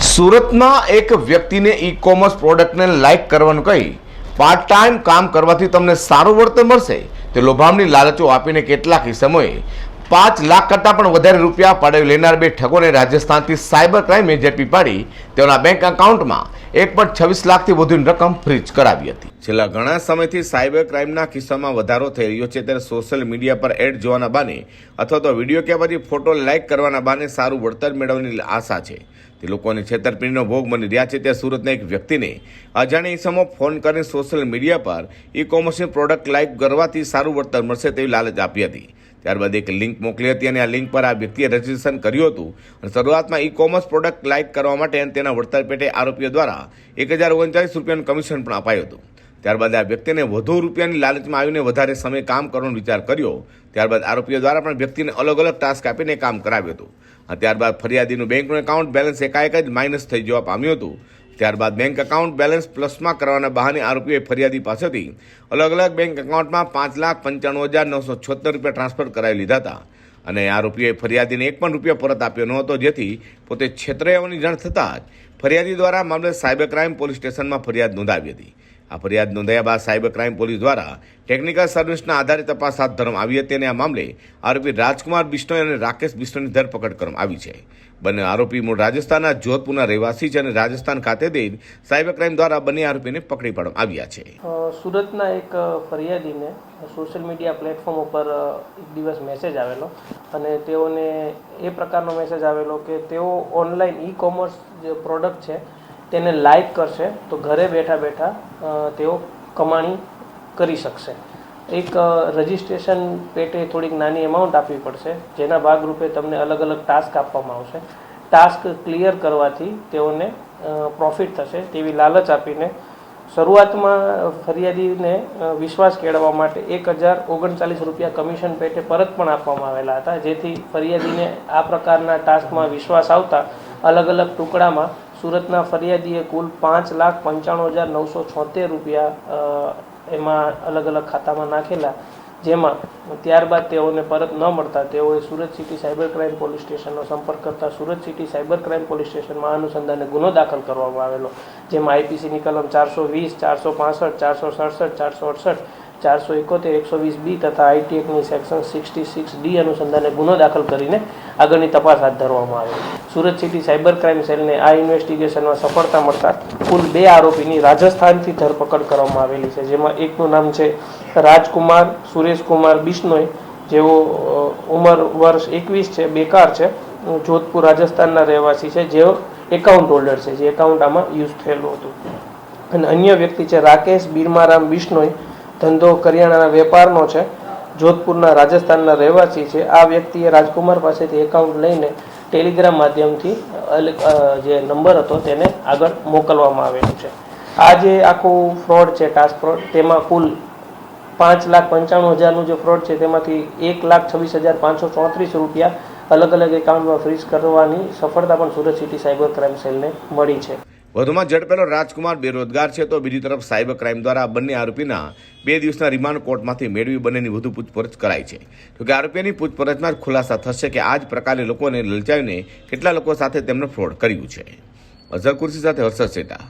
સુરતમાં એક વ્યક્તિને ઈ કોમર્સ પ્રોડક્ટને લાઇક કરવાનું કહી પાર્ટ ટાઈમ કામ કરવાથી તમને સારું વળતર મળશે. તે લોભામણી લાલચો આપીને કેટલાક સમયે પાંચ લાખ કરતાં પણ વધારે રૂપિયા પડાવી લેનાર બે ઠગોને રાજસ્થાનથી સાયબર ક્રાઇમે ઝડપી પાડી. તેઓના બેંક એકાઉન્ટમાં એક પોઈન્ટ છવ્વીસ લાખથી વધુની રકમ ફ્રીજ કરાવી હતી. છેલ્લા ઘણા સમયથી સાયબર ક્રાઇમના કિસ્સામાં વધારો થઈ રહ્યો છે. ત્યારે સોશિયલ મીડિયા પર એડ જોવાના બાને અથવા તો વીડિયો કે પછી ફોટો લાઇક કરવાના બાને સારું વળતર મેળવવાની આશા છે. તે લોકોને છેતરપિંડીનો ભોગ બની રહ્યા છે. ત્યાં સુરતના એક વ્યક્તિને અજાણી ઇસમો ફોન કરીને સોશિયલ મીડિયા પર ઈ કોમર્સની પ્રોડક્ટ લાઇક કરવાથી સારું વળતર મળશે તેવી લાલચ આપી હતી. ત્યારબાદ એક લિંક મોકલી હતી અને આ લિંક પર આ વ્યક્તિએ રજીસ્ટ્રેશન કર્યું હતું. અને શરૂઆતમાં ઈ કોમર્સ પ્રોડક્ટ લાઇક કરવા માટે અને તેના વળતર પેટે આરોપીઓ દ્વારા એક હજાર ઓગણચાલીસ રૂપિયાનું કમિશન પણ અપાયું હતું. ત્યારબાદ આ વ્યક્તિને વધુ રૂપિયાની લાલચમાં આવીને વધારે સમય કામ કરવાનો વિચાર કર્યો. ત્યારબાદ આરોપીઓ દ્વારા પણ વ્યક્તિને અલગ અલગ ટાસ્ક આપીને કામ કરાવ્યું હતું. ત્યારબાદ ફરિયાદીનું બેંકનું એકાઉન્ટ બેલેન્સ એકાએક જ માઇનસ થઈ જવા પામ્યું હતું. ત્યારબાદ બેંક એકાઉન્ટ બેલેન્સ પ્લસમાં કરવાના બહાને આરોપીએ ફરિયાદી પાસેથી અલગ અલગ બેંક એકાઉન્ટમાં પાંચ લાખ પંચાણું હજાર નવસો છોતેર રૂપિયા ટ્રાન્સફર કરાવી લીધા હતા. અને આરોપીએ ફરિયાદીને એક પણ રૂપિયા પરત આપ્યો ન હતો જેથી પોતે છેતરાયાઓની જાણ થતાં જ ફરિયાદી દ્વારા મામલે સાયબર ક્રાઇમ પોલીસ સ્ટેશનમાં ફરિયાદ નોંધાવી હતી. આ ફરિયાદ નોંધાયા બાદ સાયબર ક્રાઇમ પોલીસ દ્વારા ટેકનિકલ સર્વિસના આધારે તપાસ હાથ ધરવામાં આવી હતી અને આ મામલે આરોપી રાજકુમાર બિશ્નોઈ અને રાકેશ બિશ્નોઈની ધરપકડ કરવામાં આવી છે. બંને આરોપી મૂળ રાજસ્થાનના જોધપુરના રહેવાસી છે અને રાજસ્થાન ખાતે દઈ સાયબર ક્રાઇમ દ્વારા બંને આરોપીને પકડી પાડવામાં આવ્યા છે. સુરતના એક ફરિયાદીને સોશિયલ મીડિયા પ્લેટફોર્મ ઉપર એક દિવસ મેસેજ આવેલો અને તેઓને એ પ્રકારનો મેસેજ આવેલો કે તેઓ ઓનલાઈન ઈ કોમર્સ જે પ્રોડક્ટ છે તેને લાઈક કરશે તો ઘરે બેઠા બેઠા તેઓ કમાણી કરી શકશે. એક રજિસ્ટ્રેશન પેટે થોડીક નાની એમાઉન્ટ આપવી પડશે, જેના ભાગરૂપે તમને અલગ અલગ ટાસ્ક આપવામાં આવશે. ટાસ્ક ક્લિયર કરવાથી તેઓને પ્રોફિટ થશે તેવી લાલચ આપીને શરૂઆતમાં ફરિયાદીને વિશ્વાસ કેળવવા માટે એક હજાર ઓગણચાલીસ રૂપિયા કમિશન પેટે પરત પણ આપવામાં આવેલા હતા, જેથી ફરિયાદીને આ પ્રકારના ટાસ્કમાં વિશ્વાસ આવતા અલગ અલગ ટુકડામાં સુરતના ફરિયાદીએ કુલ પાંચ લાખ પંચાણું હજાર નવસો છોતેર રૂપિયા એમાં અલગ અલગ ખાતામાં નાખેલા, જેમાં ત્યારબાદ તેઓને પરત ન મળતા તેઓએ Surat city cyber crime police સ્ટેશનનો સંપર્ક કરતા Surat city cyber crime police સ્ટેશનમાં અનુસંધાને ગુનો દાખલ કરવામાં આવેલો, જેમાં આઈપીસીની કલમ ચારસો વીસ, ચારસો પાસઠ, ચારસો સડસઠ, ચારસો અડસઠ ચારસો એકોતેર, એકસો વીસ બી તથા આઈટી એક્ટની સેક્શન સિક્સટી સિક્સ ડી અનુસંધાને ગુનો દાખલ કરીને આગળની તપાસ હાથ ધરવામાં આવી સુરત સિટી સાયબર ક્રાઇમ સેલને આ ઇન્વેસ્ટિગેશનમાં સફળતા મળતા કુલ બે આરોપીની રાજસ્થાનથી ધરપકડ કરવામાં આવેલી છે, જેમાં એકનું નામ છે રાજકુમાર, સુરેશકુમાર બિશ્નોઈ, જેઓ ઉંમર વર્ષ એકવીસ છે, બેકાર છે, જોધપુર, રાજસ્થાનના રહેવાસી છે, જેઓ એકાઉન્ટ હોલ્ડર છે, જે એકાઉન્ટ આમાં યુઝ થયેલું હતું. અને અન્ય વ્યક્તિ છે, રાકેશ બિરમારામ બિશ્નોઈ ધંધો કરિયાણાના વેપારનો છે, જોધપુરના રાજસ્થાનના રહેવાસી છે, આ વ્યક્તિએ રાજકુમાર પાસેથી એકાઉન્ટ લઈને ટેલિગ્રામ માધ્યમથી જે નંબર હતો તેને આગળ મોકલવામાં આવેલું છે. આ જે આખું ફ્રોડ છે ટાસ્ક ફ્રોડ તેમાં કુલ પાંચ લાખ પંચાણું હજારનું જે ફ્રોડ છે, તેમાંથી એક લાખ છવ્વીસ હજાર પાંચસો ચોત્રીસ રૂપિયા અલગ અલગ એકાઉન્ટમાં ફ્રીઝ કરવાની સફળતા પણ સુરત સિટી સાયબર ક્રાઇમ સેલને મળી છે. વધુમાં ઝડપેલો રાજકુમાર બેરોજગાર છે તો બીજી તરફ સાયબર ક્રાઇમ દ્વારા બંને આરોપીના બે દિવસના રિમાન્ડ કોર્ટમાંથી મેળવી બંનેની વધુ પૂછપરછ કરાઈ છે. જોકે આરોપીની પૂછપરછમાં જ ખુલાસા થશે કે આ જ પ્રકારે લોકોને લલચાવીને કેટલા લોકો સાથે તેમણે ફ્રોડ કર્યું છે. અઝર કુર્સી સાથે હર્ષદ સેટા.